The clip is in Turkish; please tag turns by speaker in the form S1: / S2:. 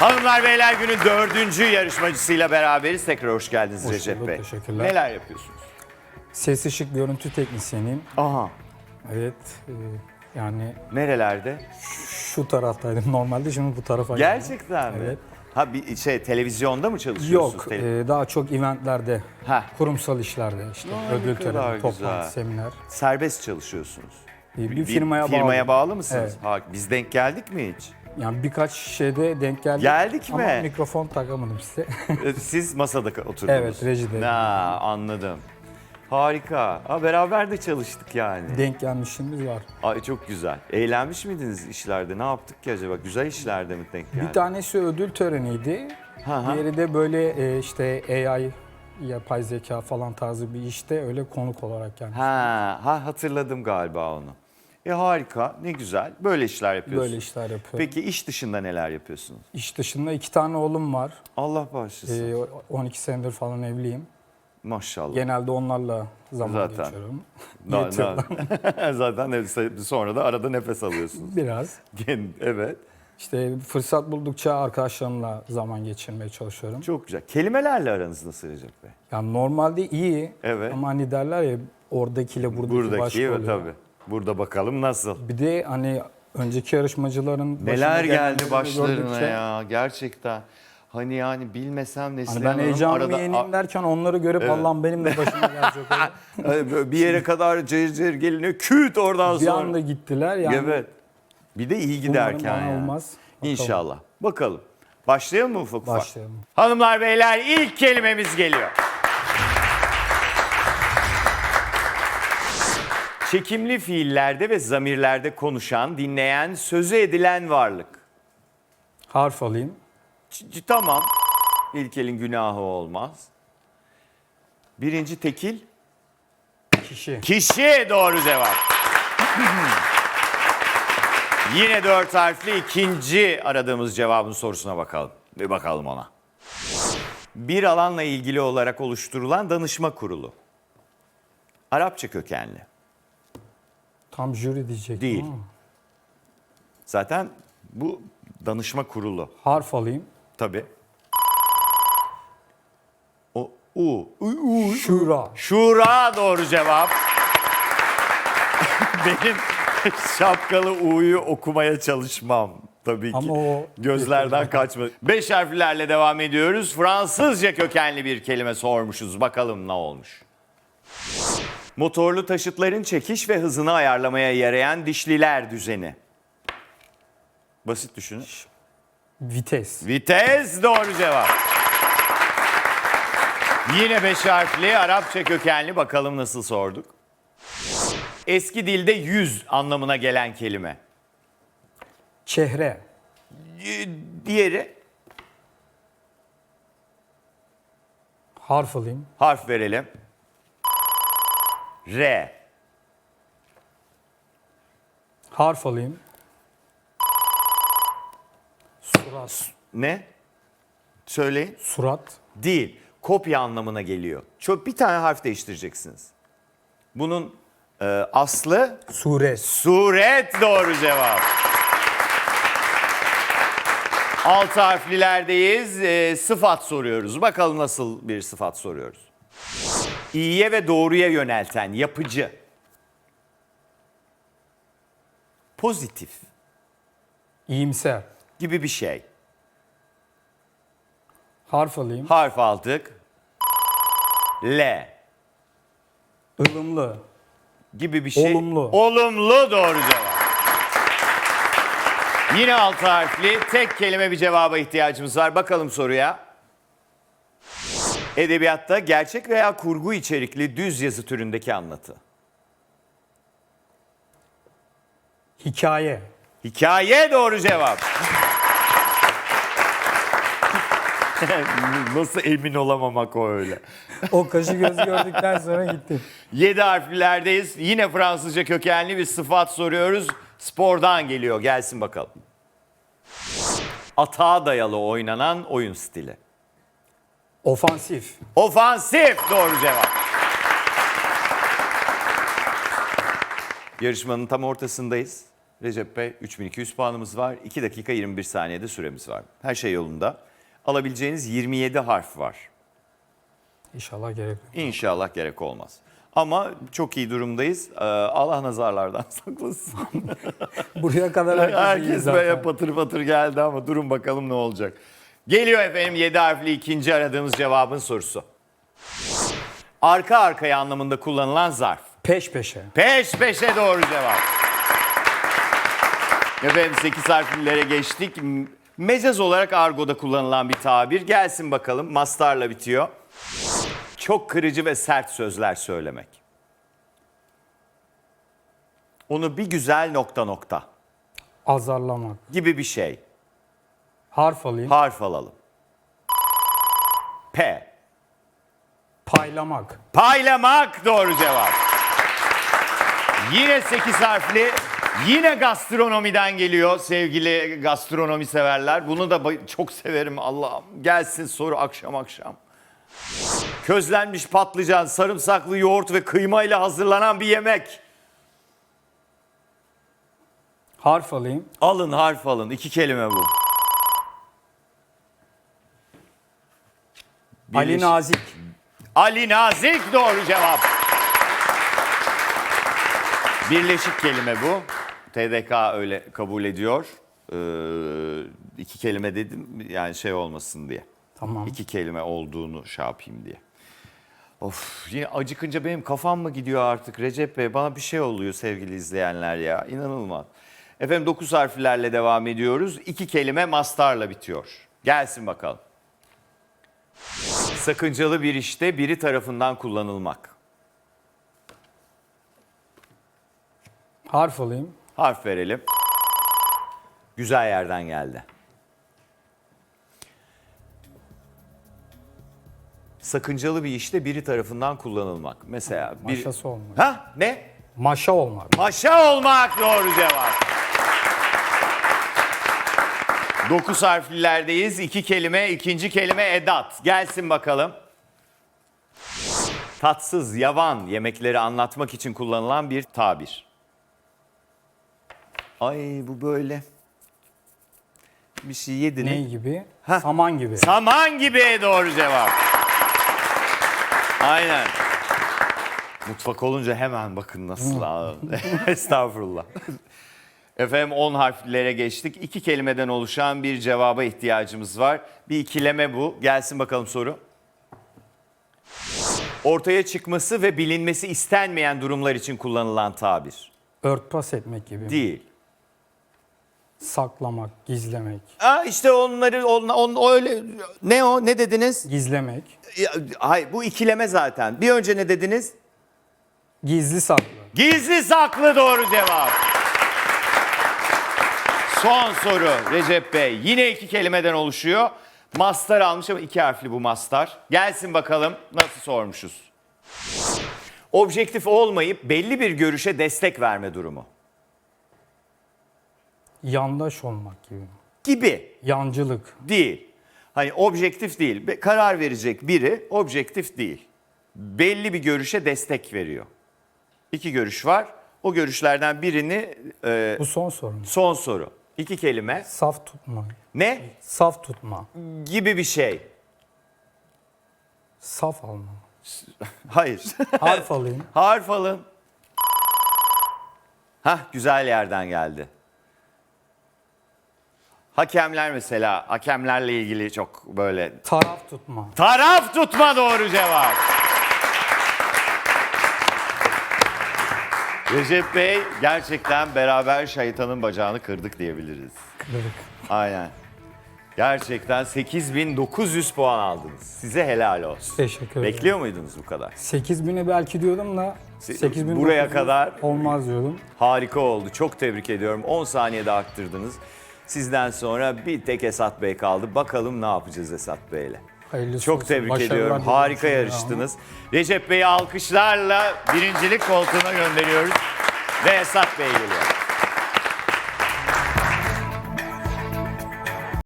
S1: Hanımlar beyler günün dördüncü yarışmacısıyla beraberiz. Tekrar hoş geldiniz
S2: Hoş
S1: Recep
S2: bulduk,
S1: Bey.
S2: teşekkürler.
S1: Neler yapıyorsunuz?
S2: Ses ışık görüntü teknisyeniyim.
S1: Aha.
S2: Evet e, yani
S1: Nerelerde?
S2: şu taraftaydım normalde şimdi bu tarafa geldim.
S1: Gerçekten mi?
S2: Evet.
S1: Ha bir şey televizyonda mı çalışıyorsunuz?
S2: Yok
S1: Tele-
S2: e, daha çok eventlerde,
S1: Heh.
S2: kurumsal işlerde işte
S1: ne
S2: ödül töreni, toplantı, seminer.
S1: Serbest çalışıyorsunuz.
S2: Bir, bir firmaya,
S1: firmaya
S2: bağlı.
S1: bağlı mısınız?
S2: Evet.
S1: Ha, biz denk geldik mi hiç?
S2: Yani birkaç şeyde denk geldik.
S1: Geldik
S2: Ama
S1: mi?
S2: mikrofon takamadım size.
S1: Ee, Siz masada oturdunuz.
S2: Evet, rejide.
S1: Ha, anladım. Harika. Ha, beraber de çalıştık yani.
S2: denk gelmişliğimiz var.
S1: Ay çok güzel. Eğlenmiş miydiniz işlerde? Ne yaptık ki acaba? Güzel işlerde mi denk geldi?
S2: Bir tanesi ödül töreniydi.
S1: Ha, ha.
S2: Diğeri de böyle e, işte AI, yapay zeka falan tarzı bir işte öyle konuk olarak gelmiş.
S1: Ha, ha hatırladım galiba onu. E harika, ne güzel. Böyle işler yapıyorsunuz.
S2: Böyle işler yapıyorum.
S1: Peki iş dışında neler yapıyorsunuz?
S2: İş dışında iki tane oğlum var.
S1: Allah bağışlasın.
S2: Ee, 12 senedir falan evliyim.
S1: Maşallah.
S2: Genelde onlarla zaman
S1: Zaten.
S2: geçiriyorum. Yetiyor.
S1: na- Zaten sonra da arada nefes alıyorsunuz.
S2: Biraz.
S1: Evet.
S2: İşte fırsat buldukça arkadaşlarımla zaman geçirmeye çalışıyorum.
S1: Çok güzel. Kelimelerle aranız nasıl Recep Bey?
S2: Yani normalde iyi
S1: Evet.
S2: ama hani derler ya oradakiyle buradaki,
S1: Buradaki
S2: başka oluyor.
S1: tabii. Burada bakalım nasıl.
S2: Bir de hani önceki yarışmacıların
S1: Neler geldi başlarına
S2: gördükçe,
S1: ya gerçekten. Hani yani bilmesem Neslihan
S2: Hani ben
S1: Hanım
S2: heyecanımı
S1: arada-
S2: yeneyim derken onları görüp Allah'ım benim de başıma gelecek. öyle.
S1: Hani böyle bir yere kadar cayır cayır geliniyor. Küt oradan
S2: bir
S1: sonra.
S2: anda gittiler yani.
S1: Evet. Bir de iyi giderken
S2: bana
S1: yani.
S2: olmaz. Bakalım.
S1: İnşallah. Bakalım. Başlayalım mı ufak ufak?
S2: Başlayalım.
S1: Hanımlar beyler ilk kelimemiz geliyor. Çekimli fiillerde ve zamirlerde konuşan, dinleyen, sözü edilen varlık.
S2: Harf alayım.
S1: Ç- c- tamam. İlk elin günahı olmaz. Birinci tekil.
S2: Kişi.
S1: Kişi doğru cevap. Yine dört harfli ikinci aradığımız cevabın sorusuna bakalım. Bir bakalım ona. Bir alanla ilgili olarak oluşturulan danışma kurulu. Arapça kökenli.
S2: Tam jüri diyecektim
S1: Değil.
S2: ama.
S1: Zaten bu danışma kurulu.
S2: Harf alayım.
S1: Tabii. O U. U, U.
S2: Şura.
S1: Şura doğru cevap. Benim şapkalı U'yu okumaya çalışmam tabii ki.
S2: Ama o-
S1: Gözlerden kaçmadı. Beş harflerle devam ediyoruz. Fransızca kökenli bir kelime sormuşuz. Bakalım ne olmuş. Motorlu taşıtların çekiş ve hızını ayarlamaya yarayan dişliler düzeni. Basit düşünün.
S2: Vites.
S1: Vites doğru cevap. Yine beş harfli Arapça kökenli bakalım nasıl sorduk. Eski dilde yüz anlamına gelen kelime.
S2: Çehre.
S1: Y- Diğeri
S2: Harf alayım.
S1: harf verelim. R.
S2: Harf alayım. Surat.
S1: Ne? Söyleyin.
S2: Surat.
S1: Değil. Kopya anlamına geliyor. Çok bir tane harf değiştireceksiniz. Bunun e, aslı
S2: Suret.
S1: Suret doğru cevap. Altı harflilerdeyiz. Ee, sıfat soruyoruz. Bakalım nasıl bir sıfat soruyoruz. İyiye ve doğruya yönelten, yapıcı. Pozitif
S2: İyimser.
S1: gibi bir şey.
S2: Harf alayım.
S1: Harf aldık. L
S2: Ilımlı.
S1: gibi bir şey.
S2: Olumlu.
S1: Olumlu doğru cevap. Yine altı harfli tek kelime bir cevaba ihtiyacımız var. Bakalım soruya. Edebiyatta gerçek veya kurgu içerikli düz yazı türündeki anlatı.
S2: Hikaye.
S1: Hikaye doğru cevap. Nasıl emin olamamak o öyle.
S2: O kaşı göz gördükten sonra gittim.
S1: Yedi harflilerdeyiz. Yine Fransızca kökenli bir sıfat soruyoruz. Spordan geliyor. Gelsin bakalım. Atağa dayalı oynanan oyun stili.
S2: Ofansif.
S1: Ofansif doğru cevap. Yarışmanın tam ortasındayız. Recep Bey 3200 puanımız var. 2 dakika 21 saniyede süremiz var. Her şey yolunda. Alabileceğiniz 27 harf var.
S2: İnşallah gerek yok.
S1: İnşallah gerek olmaz. Ama çok iyi durumdayız. Ee, Allah nazarlardan saklasın.
S2: Buraya kadar herkes, iyi
S1: Herkes
S2: zaten.
S1: böyle patır patır geldi ama durun bakalım ne olacak. Geliyor efendim 7 harfli ikinci aradığımız cevabın sorusu. Arka arkaya anlamında kullanılan zarf.
S2: Peş peşe.
S1: Peş peşe doğru cevap. Efendim 8 harflilere geçtik. Mecaz olarak argoda kullanılan bir tabir. Gelsin bakalım. Mastarla bitiyor. Çok kırıcı ve sert sözler söylemek. Onu bir güzel nokta nokta
S2: Azarlamak.
S1: gibi bir şey.
S2: Harf alayım.
S1: Harf alalım. P.
S2: Paylamak.
S1: Paylamak doğru cevap. Yine 8 harfli, yine gastronomiden geliyor sevgili gastronomi severler. Bunu da çok severim Allah'ım. Gelsin soru akşam akşam. Közlenmiş patlıcan, sarımsaklı yoğurt ve kıymayla hazırlanan bir yemek.
S2: Harf alayım.
S1: Alın harf alın. iki kelime bu.
S2: Ali Nazik.
S1: Ali Nazik doğru cevap. Birleşik kelime bu. TDK öyle kabul ediyor. Ee, iki kelime dedim yani şey olmasın diye.
S2: Tamam.
S1: İki kelime olduğunu şey yapayım diye. Of yine acıkınca benim kafam mı gidiyor artık Recep Bey? Bana bir şey oluyor sevgili izleyenler ya. İnanılmaz. Efendim dokuz harflerle devam ediyoruz. İki kelime mastarla bitiyor. Gelsin bakalım. Sakıncalı bir işte biri tarafından kullanılmak.
S2: Harf alayım.
S1: Harf verelim. Güzel yerden geldi. Sakıncalı bir işte biri tarafından kullanılmak. Mesela bir...
S2: Maşası olmak.
S1: Ha? Ne?
S2: Maşa olmak.
S1: Paşa olmak doğru cevap. Dokuz harflilerdeyiz. İki kelime, ikinci kelime edat. Gelsin bakalım. Tatsız, yavan yemekleri anlatmak için kullanılan bir tabir. Ay bu böyle. Bir şey yedin.
S2: Ne gibi?
S1: Hah.
S2: Saman gibi.
S1: Saman gibi doğru cevap. Aynen. Mutfak olunca hemen bakın nasıl. Estağfurullah. Efendim 10 harflere geçtik. İki kelimeden oluşan bir cevaba ihtiyacımız var. Bir ikileme bu. Gelsin bakalım soru. Ortaya çıkması ve bilinmesi istenmeyen durumlar için kullanılan tabir.
S2: Örtbas etmek gibi.
S1: Değil.
S2: Saklamak, gizlemek.
S1: Aa, işte onları on, on- öyle ne o ne dediniz?
S2: Gizlemek.
S1: Ya, hayır bu ikileme zaten. Bir önce ne dediniz?
S2: Gizli saklı.
S1: Gizli saklı doğru cevap. Son soru Recep Bey. Yine iki kelimeden oluşuyor. Mastar almış ama iki harfli bu mastar. Gelsin bakalım nasıl sormuşuz. Objektif olmayıp belli bir görüşe destek verme durumu.
S2: Yandaş olmak gibi.
S1: Gibi
S2: Yancılık.
S1: değil. Hani objektif değil. Be- Karar verecek biri objektif değil. Belli bir görüşe destek veriyor. İki görüş var. O görüşlerden birini e,
S2: Bu son sorun.
S1: son soru. İki kelime.
S2: Saf tutma.
S1: Ne?
S2: Saf tutma.
S1: Gibi bir şey.
S2: Saf alma.
S1: Hayır.
S2: Harf alayım.
S1: Harf alın. Hah güzel yerden geldi. Hakemler mesela, hakemlerle ilgili çok böyle
S2: Taraf tutma.
S1: Taraf tutma doğru cevap. Recep Bey gerçekten beraber şeytanın bacağını kırdık diyebiliriz.
S2: Kırık.
S1: Aynen. Gerçekten 8900 puan aldınız. Size helal olsun.
S2: Teşekkür ederim.
S1: Bekliyor muydunuz bu kadar?
S2: 8000'i belki diyordum da 8000
S1: buraya kadar-
S2: olmaz diyordum.
S1: Harika oldu. Çok tebrik ediyorum. 10 saniyede aktırdınız. Sizden sonra bir tek Esat Bey kaldı. Bakalım ne yapacağız Esat Bey'le.
S2: Hayırlısı
S1: Çok
S2: olsun.
S1: tebrik
S2: Başarılar
S1: ediyorum.
S2: diliyorum
S1: Harika
S2: size
S1: yarıştınız. Recep Bey'i alkışlarla birincilik koltuğuna gönderiyoruz. Ve Esat Bey geliyor.